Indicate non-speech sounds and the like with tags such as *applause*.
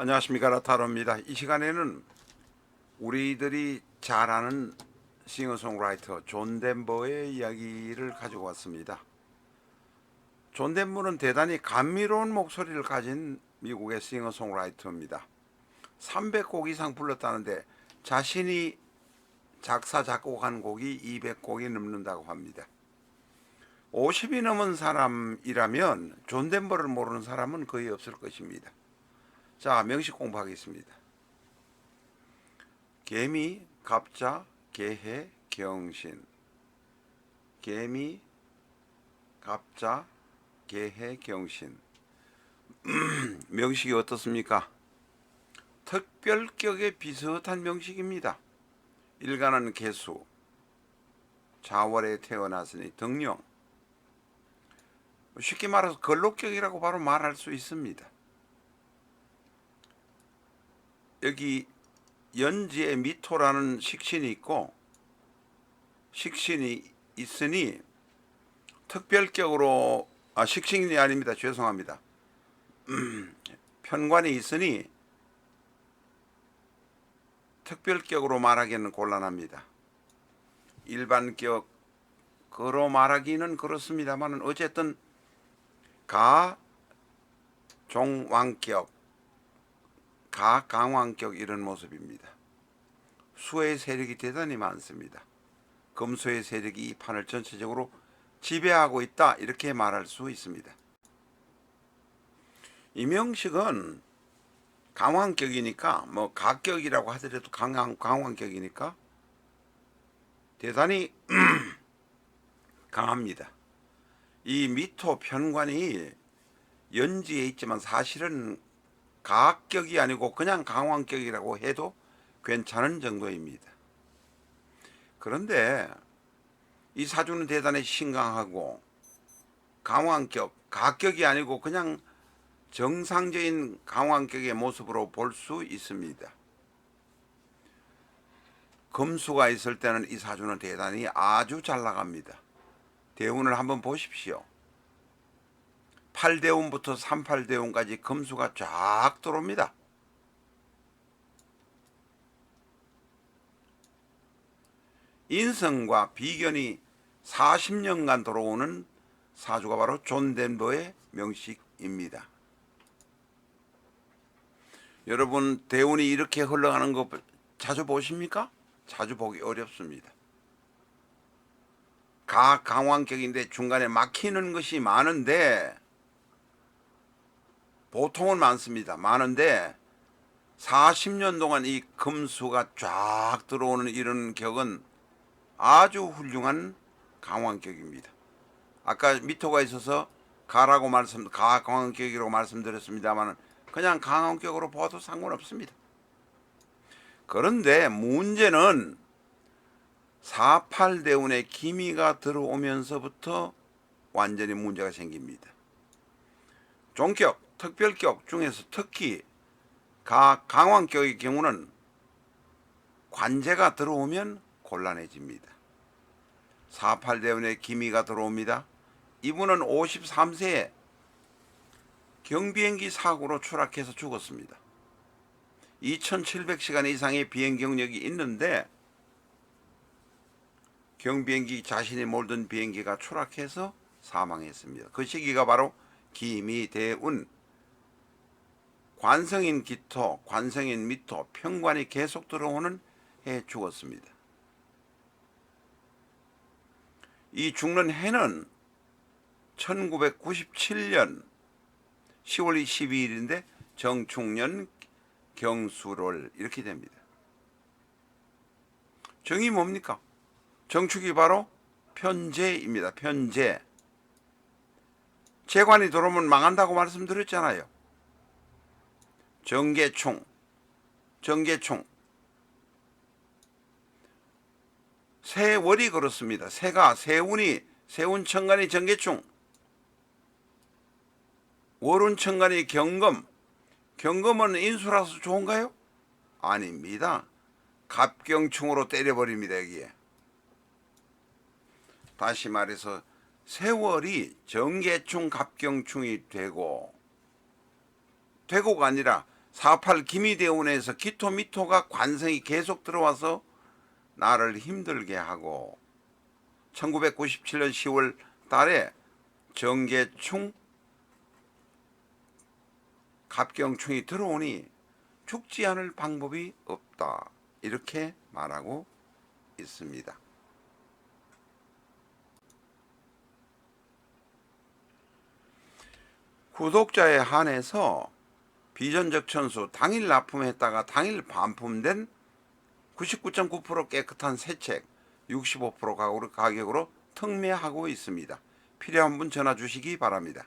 안녕하십니까 라타로입니다. 이 시간에는 우리들이 잘 아는 싱어송라이터 존 덴버의 이야기를 가지고 왔습니다. 존 덴버는 대단히 감미로운 목소리를 가진 미국의 싱어송라이터입니다. 300곡 이상 불렀다는데 자신이 작사 작곡한 곡이 200곡이 넘는다고 합니다. 50이 넘은 사람이라면 존 덴버를 모르는 사람은 거의 없을 것입니다. 자, 명식 공부하겠습니다. 개미, 갑자, 개해, 경신. 개미, 갑자, 개해, 경신. *clears throat* 명식이 어떻습니까? 특별격에 비슷한 명식입니다. 일간은 개수, 자월에 태어났으니 등령. 쉽게 말해서 걸록격이라고 바로 말할 수 있습니다. 여기 연지에 미토라는 식신이 있고 식신이 있으니 특별격으로 아 식신이 아닙니다. 죄송합니다. *clears throat* 편관이 있으니 특별격으로 말하기는 곤란합니다. 일반격으로 말하기는 그렇습니다만 어쨌든 가 종왕격 가강왕격 이런 모습입니다. 수의 세력이 대단히 많습니다. 금수의 세력이 이 판을 전체적으로 지배하고 있다 이렇게 말할 수 있습니다. 이명식은 강왕격이니까 뭐 각격이라고 하더라도 강왕 강왕격이니까 대단히 *clears throat* 강합니다. 이 미토 편관이 연지에 있지만 사실은 가격이 아니고 그냥 강왕격이라고 해도 괜찮은 정도입니다. 그런데 이 사주는 대단히 신강하고 강왕격, 가격이 아니고 그냥 정상적인 강왕격의 모습으로 볼 수 있습니다. 금수가 있을 때는 이 사주는 대단히 아주 잘 나갑니다. 대운을 한번 보십시오. 8대운부터 38대운까지 금수가 쫙 들어옵니다. 인성과 비견이 40년간 들어오는 사주가 바로 존 덴버의 명식입니다. 여러분 대운이 이렇게 흘러가는 거 자주 보십니까? 자주 보기 어렵습니다. 가 강왕격인데 중간에 막히는 것이 많은데 보통은 많습니다. 많은데 40년 동안 이 금수가 쫙 들어오는 이런 격은 아주 훌륭한 강왕격입니다. 아까 미토가 있어서 가라고 말씀 가 강왕격이라고 말씀드렸습니다만 그냥 강왕격으로 봐도 상관없습니다. 그런데 문제는 48대운의 기미가 들어오면서부터 완전히 문제가 생깁니다. 종격, 특별격 중에서 특히 가 강왕격의 경우는 관제가 들어오면 곤란해집니다. 48대운의 기미가 들어옵니다. 이분은 53세에 경비행기 사고로 추락해서 죽었습니다. 2700시간 이상의 비행 경력이 있는데 경비행기 자신이 몰던 비행기가 추락해서 사망했습니다. 그 시기가 바로 기미대운 관성인 기토, 관성인 미토, 평관이 계속 들어오는 해 죽었습니다. 이 죽는 해는 1997년 10월 22일인데 정축년 경수를 이렇게 됩니다. 정이 뭡니까? 정축이 바로 편제입니다. 편제. 재관이 들어오면 망한다고 말씀드렸잖아요. 정계충, 정계충. 세월이 그렇습니다. 새가 세운이 세운 천간이 정계충, 월운 천간이 경금. 경금은 인수라서 좋은가요? 아닙니다. 갑경충으로 때려버립니다 여기에. 다시 말해서 세월이 정계충 갑경충이 되고 되고가 아니라 4.8 기미대운에서 기토미토가 관성이 계속 들어와서 나를 힘들게 하고 1997년 10월 달에 정계충 갑경충이 들어오니 죽지 않을 방법이 없다. 이렇게 말하고 있습니다. 구독자에 한해서 비전적 천수 당일 납품했다가 당일 반품된 99.9% 깨끗한 새책 65% 가격으로, 가격으로 특매하고 있습니다. 필요한 분 전화 주시기 바랍니다.